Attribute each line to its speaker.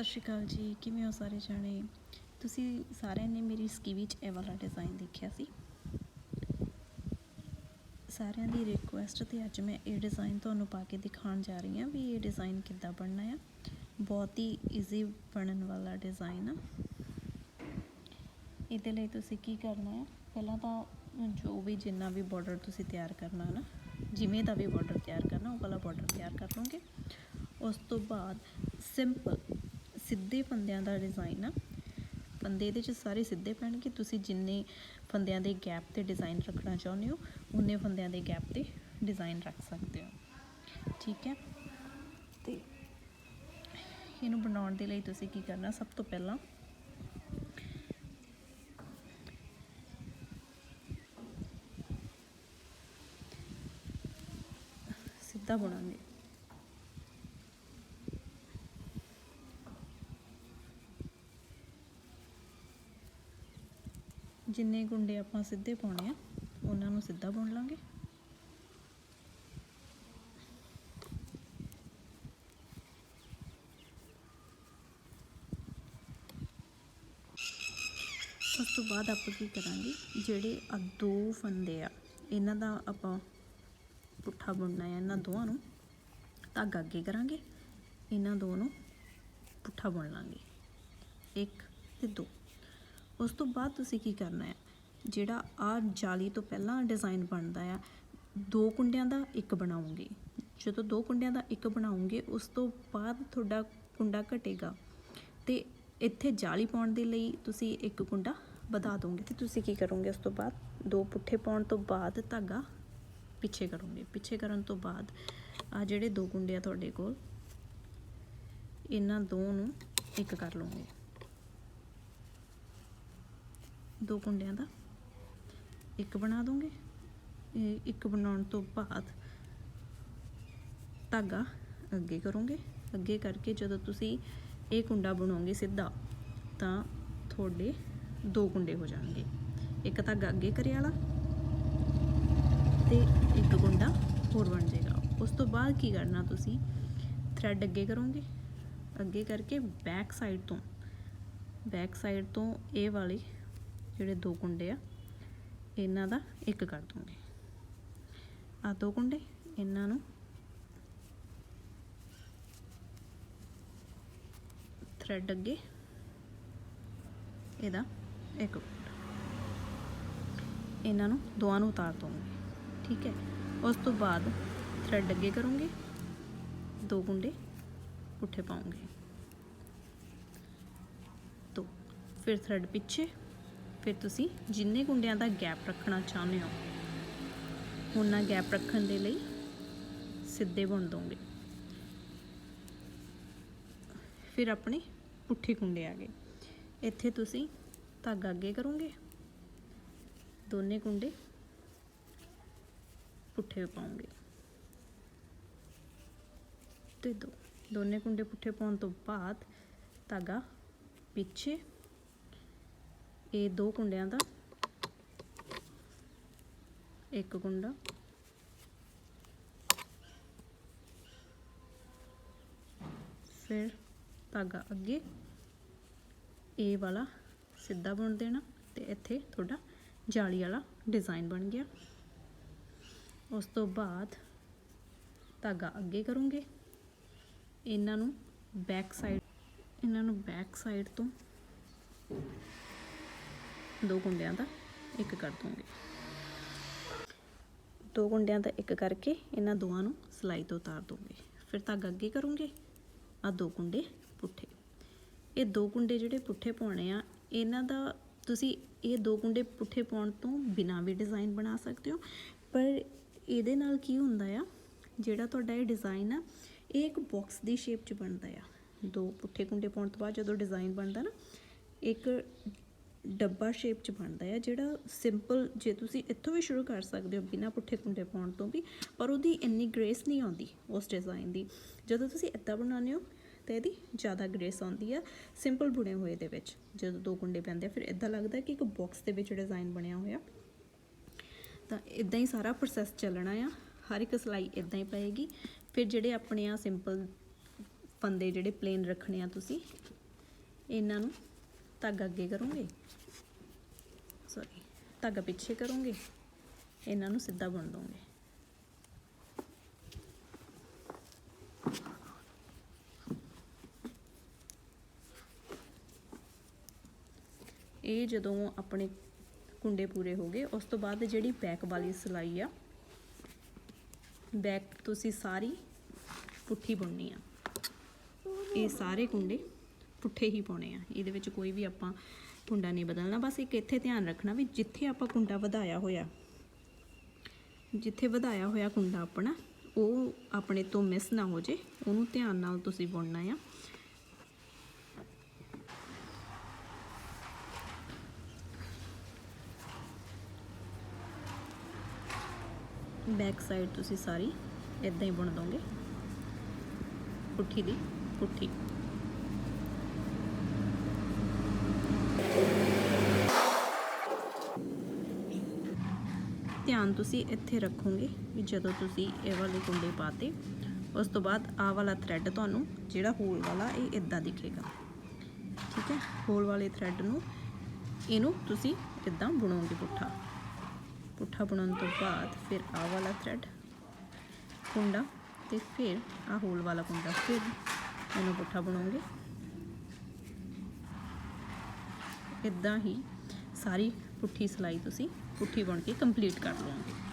Speaker 1: ਸਤਿ ਸ਼੍ਰੀ ਅਕਾਲ ਜੀ, ਕਿਵੇਂ ਹੋ ਸਾਰੇ ਜਾਣੇ? ਤੁਸੀਂ ਸਾਰਿਆਂ ਨੇ ਮੇਰੀ ਸਕੀ ਵਿੱਚ ਇਹ ਵਾਲਾ ਡਿਜ਼ਾਈਨ ਦੇਖਿਆ ਸੀ? ਸਾਰਿਆਂ ਦੀ ਰਿਕੁਐਸਟ ਤੇ ਅੱਜ ਮੈਂ ਇਹ ਡਿਜ਼ਾਈਨ ਤੁਹਾਨੂੰ ਪਾ ਕੇ ਦਿਖਾਉਣ ਜਾ ਰਹੀ ਹਾਂ ਵੀ ਇਹ ਡਿਜ਼ਾਈਨ ਕਿੱਦਾਂ ਬਣਨਾ ਆ। ਬਹੁਤ ਹੀ ਈਜ਼ੀ ਬਣਨ ਵਾਲਾ ਡਿਜ਼ਾਈਨ ਆ। ਇਹਦੇ ਲਈ ਤੁਸੀਂ ਕੀ ਕਰਨਾ ਹੈ ਪਹਿਲਾਂ ਤਾਂ ਜੋ ਵੀ ਜਿੰਨਾ ਵੀ ਬਾਰਡਰ ਤੁਸੀਂ ਤਿਆਰ ਕਰਨਾ ਨਾ, ਜਿਵੇਂ ਦਾ ਵੀ ਬਾਰਡਰ ਤਿਆਰ ਕਰਨਾ, ਉਹ ਵਾਲਾ ਬਾਰਡਰ ਤਿਆਰ ਕਰ ਲਓਗੇ। ਉਸ ਤੋਂ ਬਾਅਦ ਸਿੰਪਲ ਸਿੱਧੇ ਫੰਦਿਆਂ ਦਾ ਡਿਜ਼ਾਈਨ ਆ। ਫੰਦੇ ਇਹਦੇ 'ਚ ਸਾਰੇ ਸਿੱਧੇ ਪੈਣਗੇ। ਤੁਸੀਂ ਜਿੰਨੇ ਫੰਦਿਆਂ ਦੇ ਗੈਪ ਤੇ ਡਿਜ਼ਾਈਨ ਰੱਖਣਾ ਚਾਹੁੰਦੇ ਹੋ ਉਨੇ ਫੰਦਿਆਂ ਦੇ ਗੈਪ ਤੇ ਡਿਜ਼ਾਈਨ ਰੱਖ ਸਕਦੇ ਹੋ। ਠੀਕ ਹੈ? ਤੇ ਇਹਨੂੰ ਬਣਾਉਣ ਦੇ ਲਈ ਤੁਸੀਂ ਕੀ ਕਰਨਾ, ਸਭ ਤੋਂ ਪਹਿਲਾਂ ਸਿੱਧਾ ਬੁਣਾਂਗੇ ਜਿੰਨੇ ਗੁੰਡੇ ਆਪਾਂ ਸਿੱਧੇ ਪਾਉਣੇ ਆ, ਉਹਨਾਂ ਨੂੰ ਸਿੱਧਾ ਬੁਣ ਲਾਂਗੇ। ਉਸ ਤੋਂ ਬਾਅਦ ਆਪਾਂ ਕੀ ਕਰਾਂਗੇ, ਜਿਹੜੇ ਆ ਦੋ ਫੰਦੇ ਆ, ਇਹਨਾਂ ਦਾ ਆਪਾਂ ਪੁੱਠਾ ਬੁਣਨਾ ਹੈ ਇਹਨਾਂ ਦੋਵਾਂ ਨੂੰ, ਧਾਗਾ ਅੱਗੇ ਕਰਾਂਗੇ, ਇਹਨਾਂ ਦੋ ਨੂੰ ਪੁੱਠਾ ਬੁਣ ਲਾਂਗੇ। ਇੱਕ ਤੇ ਦੋ। ਉਸ ਤੋਂ ਬਾਅਦ ਤੁਸੀਂ ਕੀ ਕਰਨਾ ਹੈ? ਜਿਹੜਾ ਆ ਜਾਲੀ ਤੋਂ ਪਹਿਲਾਂ ਡਿਜ਼ਾਈਨ ਬਣਦਾ ਆ, ਦੋ ਕੁੰਡਿਆਂ ਦਾ ਇੱਕ ਬਣਾਉਂਗੇ। ਜਦੋਂ ਦੋ ਕੁੰਡਿਆਂ ਦਾ ਇੱਕ ਬਣਾਉਂਗੇ, ਉਸ ਤੋਂ ਬਾਅਦ ਤੁਹਾਡਾ ਕੁੰਡਾ ਘਟੇਗਾ। ਤੇ ਇੱਥੇ ਜਾਲੀ ਪਾਉਣ ਦੇ ਲਈ ਤੁਸੀਂ ਇੱਕ ਕੁੰਡਾ ਵਧਾ ਦੋਗੇ। ਤੇ ਤੁਸੀਂ ਕੀ ਕਰੋਗੇ ਉਸ ਤੋਂ ਬਾਅਦ? ਦੋ ਪੁੱਠੇ ਪਾਉਣ ਤੋਂ ਬਾਅਦ ਧਾਗਾ ਪਿੱਛੇ ਕਰੋਗੇ। ਪਿੱਛੇ ਕਰਨ ਤੋਂ ਬਾਅਦ ਆ ਜਿਹੜੇ ਦੋ ਕੁੰਡੇ ਆ ਤੁਹਾਡੇ ਕੋਲ, ਇਹਨਾਂ ਦੋ ਨੂੰ ਇੱਕ ਕਰ ਲਓਗੇ। ਦੋ ਕੁੰਡਿਆਂ ਦਾ। ਇੱਕ ਬਣਾ ਦੋਗੇ ਇੱਕ ਬਣਾਉਣ ਤੋਂ ਬਾਅਦ ਧਾਗਾ ਅੱਗੇ ਕਰੋਗੇ। ਅੱਗੇ ਕਰਕੇ ਜਦੋਂ ਤੁਸੀਂ ਇਹ ਕੁੰਡਾ ਬਣਾਓਗੇ ਸਿੱਧਾ, ਤਾਂ ਤੁਹਾਡੇ ਦੋ ਕੁੰਡੇ ਹੋ ਜਾਣਗੇ। ਇੱਕ ਧਾਗਾ ਅੱਗੇ ਕਰੇ ਵਾਲਾ ਤੇ ਇੱਕ ਕੁੰਡਾ ਹੋਰ ਬਣ ਜਾਏਗਾ। ਉਸ ਤੋਂ ਬਾਅਦ ਕੀ ਕਰਨਾ ਤੁਸੀਂ? ਥ੍ਰੈਡ ਅੱਗੇ ਕਰੋਗੇ। ਅੱਗੇ ਕਰਕੇ ਬੈਕ ਸਾਈਡ ਤੋਂ ਬੈਕ ਸਾਈਡ ਤੋਂ ਇਹ ਵਾਲੇ ਜਿਹੜੇ ਦੋ ਕੁੰਡੇ ਆ, ਇਹਨਾਂ ਦਾ ਇੱਕ ਕਰ ਦੋਗੇ। ਆ ਦੋ ਕੁੰਡੇ, ਇਹਨਾਂ ਨੂੰ ਥ੍ਰੈਡ ਅੱਗੇ, ਇਹਦਾ ਇੱਕ ਇਹਨਾਂ ਨੂੰ ਦੋਵਾਂ ਨੂੰ ਉਤਾਰ ਦੋਗੇ, ਠੀਕ ਹੈ? ਉਸ ਤੋਂ ਬਾਅਦ ਥ੍ਰੈਡ ਅੱਗੇ ਕਰੋਗੇ, ਦੋ ਗੁੰਡੇ ਪੁੱਠੇ ਪਾਉਂਗੇ। ਦੋ, ਫਿਰ ਥ੍ਰੈਡ ਪਿੱਛੇ ਫਿਰ ਤੁਸੀਂ ਜਿੰਨੇ ਕੁੰਡਿਆਂ ਦਾ ਗੈਪ ਰੱਖਣਾ ਚਾਹੁੰਦੇ ਹੋ, ਉਹਨਾਂ ਗੈਪ ਰੱਖਣ ਦੇ ਲਈ ਸਿੱਧੇ ਬੁਣ ਦੋਗੇ। ਫਿਰ ਆਪਣੇ ਪੁੱਠੇ ਕੁੰਡੇ ਆ ਗਏ। ਇੱਥੇ ਤੁਸੀਂ ਧਾਗਾ ਅੱਗੇ ਕਰੋਗੇ। ਦੋਨੇ ਕੁੰਡੇ ਪੁੱਠੇ ਪਾਉਂਗੇ। ਤੇ ਦੋ, ਦੋਨੇ ਕੁੰਡੇ ਪੁੱਠੇ ਪਾਉਣ ਤੋਂ ਬਾਅਦ ਧਾਗਾ ਪਿੱਛੇ ਇਹ ਦੋ ਕੁੰਡਿਆਂ ਦਾ। ਇੱਕ ਕੁੰਡਾ। ਫਿਰ ਧਾਗਾ ਅੱਗੇ। ਇਹ ਵਾਲਾ ਸਿੱਧਾ ਬੁਣ ਦੇਣਾ ਤੇ ਇੱਥੇ ਤੁਹਾਡਾ ਜਾਲੀ ਵਾਲਾ ਡਿਜ਼ਾਈਨ ਬਣ ਗਿਆ। ਉਸ ਤੋਂ ਬਾਅਦ ਧਾਗਾ ਅੱਗੇ ਕਰੋਗੇ। ਇਹਨਾਂ ਨੂੰ ਬੈਕ ਸਾਈਡ ਇਹਨਾਂ ਨੂੰ ਬੈਕ ਸਾਈਡ ਤੋਂ ਦੋ ਗੁੰਡਿਆਂ ਦਾ ਇੱਕ ਕਰ ਦੂੰਗੇ। ਦੋ ਗੁੰਡਿਆਂ ਦਾ ਇੱਕ ਕਰਕੇ ਇਹਨਾਂ ਦੋਵਾਂ ਨੂੰ ਸਲਾਈ ਤੋਂ ਉਤਾਰ ਦੂੰਗੇ। ਫਿਰ ਧਾਗਾ ਅੱਗੇ ਕਰੂੰਗੇ, ਆ ਦੋ ਗੁੰਡੇ ਪੁੱਠੇ। ਇਹ ਦੋ ਗੁੰਡੇ ਜਿਹੜੇ ਪੁੱਠੇ ਪਾਉਣੇ ਆ, ਇਹਨਾਂ ਦਾ ਤੁਸੀਂ ਇਹ ਦੋ ਕੁੰਡੇ ਪੁੱਠੇ ਪਾਉਣ ਤੋਂ ਬਿਨਾਂ ਵੀ ਡਿਜ਼ਾਈਨ ਬਣਾ ਸਕਦੇ ਹੋ। ਪਰ ਇਹਦੇ ਨਾਲ ਕੀ ਹੁੰਦਾ ਆ, ਜਿਹੜਾ ਤੁਹਾਡਾ ਇਹ ਡਿਜ਼ਾਈਨ ਆ, ਇਹ ਇੱਕ ਬਾਕਸ ਦੀ ਸ਼ੇਪ 'ਚ ਬਣਦਾ ਆ। ਦੋ ਪੁੱਠੇ ਗੁੰਡੇ ਪਾਉਣ ਤੋਂ ਬਾਅਦ ਜਦੋਂ ਡਿਜ਼ਾਈਨ ਬਣਦਾ ਨਾ, ਇੱਕ ਡੱਬਾ ਸ਼ੇਪ 'ਚ ਬਣਦਾ ਹੈ ਜਿਹੜਾ ਸਿੰਪਲ ਜੇ ਤੁਸੀਂ ਇੱਥੋਂ ਵੀ ਸ਼ੁਰੂ ਕਰ ਸਕਦੇ ਹੋ ਬਿਨਾਂ ਪੁੱਠੇ ਕੁੰਡੇ ਪਾਉਣ ਤੋਂ ਵੀ, ਪਰ ਉਹਦੀ ਇੰਨੀ ਗ੍ਰੇਸ ਨਹੀਂ ਆਉਂਦੀ ਉਸ ਡਿਜ਼ਾਈਨ ਦੀ। ਜਦੋਂ ਤੁਸੀਂ ਇੱਦਾਂ ਬਣਾਉਂਦੇ ਹੋ, ਤਾਂ ਇਹਦੀ ਜ਼ਿਆਦਾ ਗ੍ਰੇਸ ਆਉਂਦੀ ਆ ਸਿੰਪਲ ਬੁਣੇ ਹੋਏ ਦੇ ਵਿੱਚ। ਜਦੋਂ ਦੋ ਕੁੰਡੇ ਪੈਂਦੇ ਆ, ਫਿਰ ਇਦਾਂ ਲੱਗਦਾ ਕਿ ਇੱਕ ਬਾਕਸ ਦੇ ਵਿੱਚ ਡਿਜ਼ਾਈਨ ਬਣਿਆ ਹੋਇਆ। ਤਾਂ ਇਦਾਂ ਹੀ ਸਾਰਾ ਪ੍ਰੋਸੈਸ ਚੱਲਣਾ ਆ, ਹਰ ਇੱਕ ਸਲਾਈ ਇਦਾਂ ਹੀ ਪਏਗੀ। ਫਿਰ ਜਿਹੜੇ ਆਪਣੇ ਆ ਸਿੰਪਲ ਫੰਦੇ ਜਿਹੜੇ ਪਲੇਨ ਰੱਖਣੇ ਆ ਤੁਸੀਂ, ਇਹਨਾਂ ਨੂੰ ਧਾਗਾ ਅੱਗੇ ਕਰੋਗੇ। ਸੌਰੀ ਧਾਗਾ ਪਿੱਛੇ ਕਰੋਗੇ। ਇਹਨਾਂ ਨੂੰ ਸਿੱਧਾ ਬੁਣ ਦੋਗੇ। ਇਹ ਜਦੋਂ ਆਪਣੇ ਕੁੰਡੇ ਪੂਰੇ ਹੋ ਗਏ, ਉਸ ਤੋਂ ਬਾਅਦ ਜਿਹੜੀ ਬੈਕ ਵਾਲੀ ਸਿਲਾਈ ਆ ਬੈਕ ਤੁਸੀਂ ਸਾਰੀ ਪੁੱਠੀ ਬੁਣਨੀ ਆ। ਇਹ ਸਾਰੇ ਕੁੰਡੇ ਪੁੱਠੇ ਹੀ ਪਾਉਣੇ ਆ। ਇਹਦੇ ਵਿੱਚ ਕੋਈ ਵੀ ਆਪਾਂ ਕੁੰਡਾ ਨਹੀਂ ਬਦਲਣਾ। ਬਸ ਇੱਕ ਇੱਥੇ ਧਿਆਨ ਰੱਖਣਾ ਵੀ ਜਿੱਥੇ ਆਪਾਂ ਕੁੰਡਾ ਵਧਾਇਆ ਹੋਇਆ, ਜਿੱਥੇ ਵਧਾਇਆ ਹੋਇਆ ਕੁੰਡਾ ਆਪਣਾ, ਉਹ ਆਪਣੇ ਤੋਂ ਮਿਸ ਨਾ ਹੋ ਜੇ। ਉਹਨੂੰ ਧਿਆਨ ਨਾਲ ਤੁਸੀਂ ਬੁਣਨਾ ਆ। ਬੈਕ ਸਾਈਡ ਤੁਸੀਂ ਸਾਰੀ ਇਦਾਂ ਹੀ ਬੁਣ ਦੋਗੇ। ਪੁੱਠੀ ਦੀ, ਪੁੱਠੀ। ਧਿਆਨ ਤੁਸੀਂ ਇੱਥੇ ਰੱਖੋਗੇ ਵੀ ਜਦੋਂ ਤੁਸੀਂ ਇਹ ਵਾਲੇ ਕੁੰਡੇ ਪਾਤੇ, ਉਸ ਤੋਂ ਬਾਅਦ ਆਹ ਵਾਲਾ ਥ੍ਰੈਡ ਤੁਹਾਨੂੰ ਜਿਹੜਾ ਹੋਲ ਵਾਲਾ ਇਹ ਇਦਾਂ ਦਿਖੇਗਾ। ਠੀਕ ਹੈ? ਹੋਲ ਵਾਲੇ ਥ੍ਰੈਡ ਨੂੰ ਇਹਨੂੰ ਤੁਸੀਂ ਇਦਾਂ ਬੁਣੋਗੇ ਪੁੱਠਾ। ਪੁੱਠਾ ਬੁਣਨ ਤੋਂ ਬਾਅਦ ਫਿਰ ਆਹ ਵਾਲਾ ਥ੍ਰੈਡ ਕੁੰਡਾ ਤੇ ਫਿਰ ਆਹ ਹੋਲ ਵਾਲਾ ਕੁੰਡਾ। ਫਿਰ ਇਹਨੂੰ ਪੁੱਠਾ ਬਣਾਉਂਗੇ ਇਦਾਂ ਹੀ ਸਾਰੀ ਪੁੱਠੀ ਸਿਲਾਈ ਤੁਸੀਂ ਪੁੱਠੀ ਬਣ ਕੇ ਕੰਪਲੀਟ ਕਰ ਲਵਾਂਗੇ।